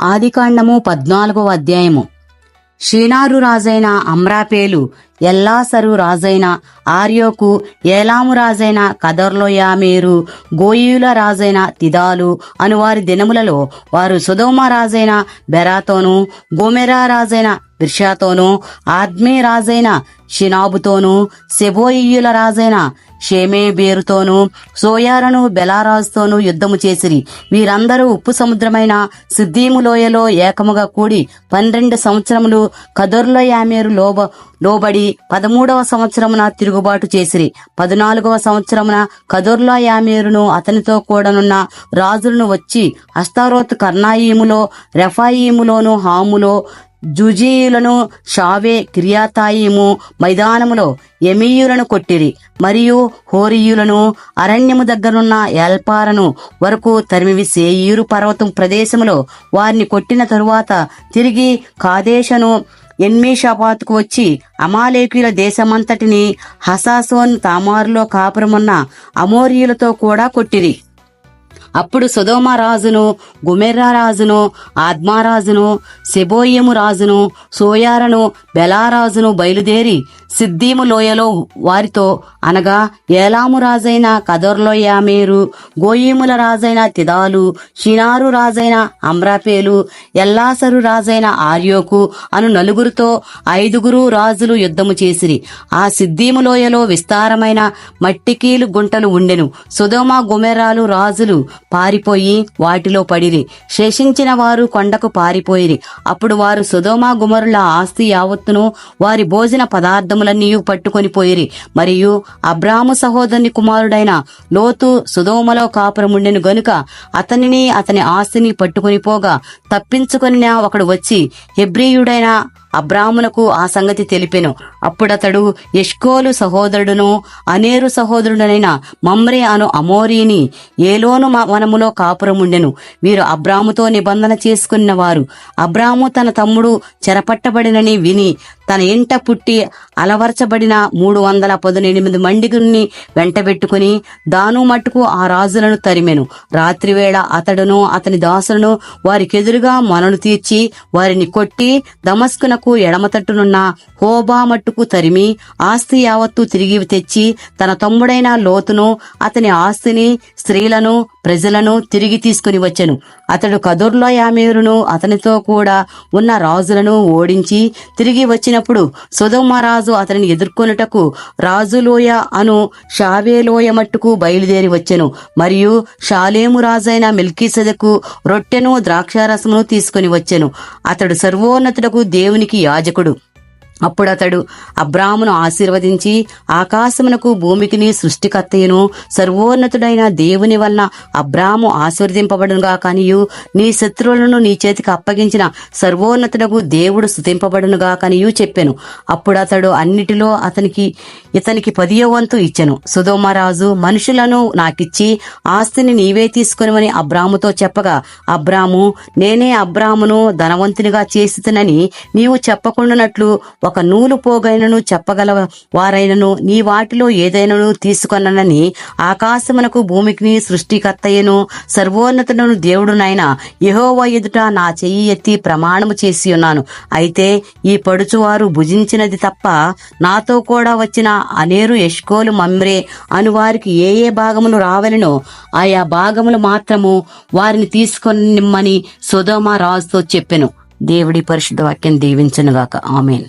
ఆదికాండము పద్నాలుగవ అధ్యాయము. షీనారు రాజైన అమ్రాపేలు ఎల్లాసరు రాజైన ఆర్యోకు ఏలాము రాజైన కదర్లోయామేరు గోయియుల రాజైన తిదాలు అనువారి దినములలో వారు సుధోమ రాజైన బెరాతోను గోమెరా రాజైన బిర్షాతోను ఆద్మే రాజైన షినాబుతోను సెబోయియుల రాజైన షేమేబేరుతోను సోయారను బెలారాజుతోను యుద్ధము చేసిరి. వీరందరూ ఉప్పు సముద్రమైన సిద్దీము లోయలో ఏకముగా కూడి పన్నెండు సంవత్సరములు కదర్లో యామేరు లోబ లోబడి పదమూడవ సంవత్సరమున తిరుగుబాటు చేసిరి. పద్నాలుగవ సంవత్సరమున కదుర్లా యామేరును అతనితో కూడనున్న రాజులను వచ్చి అస్తారోత్ కర్ణాయిములో రెఫాయిములోను హాములో జుజీయులను షావే కిరియాతాయిము మైదానములో ఎమీయులను కొట్టిరి. మరియు హోరియులను అరణ్యము దగ్గరున్న ఎల్పారను వరకు తరిమివి సేయూరు పర్వతం ప్రదేశములో వారిని కొట్టిన తరువాత తిరిగి కాదేశను ఎన్మేషాబాద్కు వచ్చి అమాలేకుల దేశమంతటిని హసాసోన్ తామారులో కాపురమున్న అమోరియులతో కూడా కొట్టిరి. అప్పుడు సుధోమరాజును రాజును గుమెర్రా రాజును ఆద్మారాజును సెబోయము రాజును సోయారను బెలారాజును బయలుదేరి సిద్దీము లోయలో వారితో అనగా ఏలాము రాజైన కదర్లోయామేరు గోయీముల రాజైన తిదాలు షినారు రాజైన అమ్రాపేలు ఎల్లాసరు రాజైన ఆర్యోకు అను నలుగురితో ఐదుగురు రాజులు యుద్ధము చేసిరి. ఆ సిద్దీము లోయలో విస్తారమైన మట్టికీలు గుంటలు ఉండెను. సుధోమ గుమెరాలు రాజులు పారిపోయి వాటిలో పడిరి. శేషించిన వారు కొండకు పారిపోయిరి. అప్పుడు వారు సుధోమ గుమరుల ఆస్తి యావత్తును వారి భోజన పదార్థములన్నీ పట్టుకొని పోయిరి. మరియు అబ్రాహము సహోదరుని కుమారుడైన లోతు సుధోమలో కాపురముండెను గనుక అతనిని అతని ఆస్తిని పట్టుకొని పోగా తప్పించుకుని ఒకడు వచ్చి హెబ్రియుడైన అబ్రాహ్మునకు ఆ సంగతి తెలిపెను. అప్పుడతడు ఎష్కోలు సహోదరుడును అనేరు సహోదరుడనైన మమ్రే అను అమోరీని ఏలోను వనములో కాపురముండెను. వీరు అబ్రాముతో నిబంధన చేసుకున్న వారు అబ్రాము తన తమ్ముడు చెరపట్టబడినని విని తన ఇంట పుట్టి అలవర్చబడిన మూడు వందల పదునెనిమిది మండిని వెంటబెట్టుకుని దాను మట్టుకు ఆ రాజులను తరిమెను. రాత్రివేళ అతడును అతని దాసులను వారికెదురుగా మనను తీర్చి వారిని కొట్టి దమస్కునకు ఎడమతట్టునున్న హోబా మట్టుకు తరిమి ఆస్తి యావత్తు తిరిగి తెచ్చి తన తమ్ముడైన లోతును అతని ఆస్తిని స్త్రీలను ప్రజలను తిరిగి తీసుకుని వచ్చెను. అతడు కదుర్లో యామేరును అతనితో కూడా ఉన్న రాజులను ఓడించి తిరిగి వచ్చినప్పుడు సుధమ్మరాజు అతనిని ఎదుర్కొనుటకు రాజులోయ అను షావేలోయ మట్టుకు బయలుదేరి వచ్చెను. మరియు షాలేము రాజైన మిల్కీసెదకు రొట్టెను ద్రాక్షారసమును తీసుకుని వచ్చెను. అతడు సర్వోన్నతుడకు దేవునికి యాజకుడు. అప్పుడతడు అబ్రామును ఆశీర్వదించి ఆకాశమునకు భూమికిని సృష్టికర్తయును సర్వోన్నతుడైన దేవుని వలన అబ్రాము ఆశీర్వదింపబడునుగా కనియు. నీ శత్రువులను నీ చేతికి అప్పగించిన సర్వోన్నతుడకు దేవుడు స్థుతింపబడునుగా కనియు చెప్పెను. అప్పుడతడు అన్నిటిలో అతనికి ఇతనికి పదియో వంతు ఇచ్చెను. సుధోమరాజు మనుషులను నాకిచ్చి ఆస్తిని నీవే తీసుకునివని అబ్రాముతో చెప్పగా అబ్రాము నేనే అబ్రామును ధనవంతునిగా చేసినని నీవు చెప్పకుండానట్లు ఒక నూలు పోగైనను చెప్పగల వారైనను నీ వాటిలో ఏదైనను తీసుకొనని ఆకాశమునకు భూమికి సృష్టికర్తయ్యను సర్వోన్నతులను దేవుడునైన యహోవ ఎదుట నా చెయ్యి ఎత్తి ప్రమాణము చేసి ఉన్నాను అయితే ఈ పడుచువారు భుజించినది తప్ప నాతో కూడా వచ్చిన అనేరు ఎష్కోలు మమ్రే అను వారికి ఏ ఏ భాగములు రావలెనో ఆయా భాగములు మాత్రము వారిని తీసుకొని నిమ్మని సుధోమ రాజుతో చెప్పెను. దేవుడి పరిశుద్ధ వాక్యం దీవించనుగాక. ఆమెన్.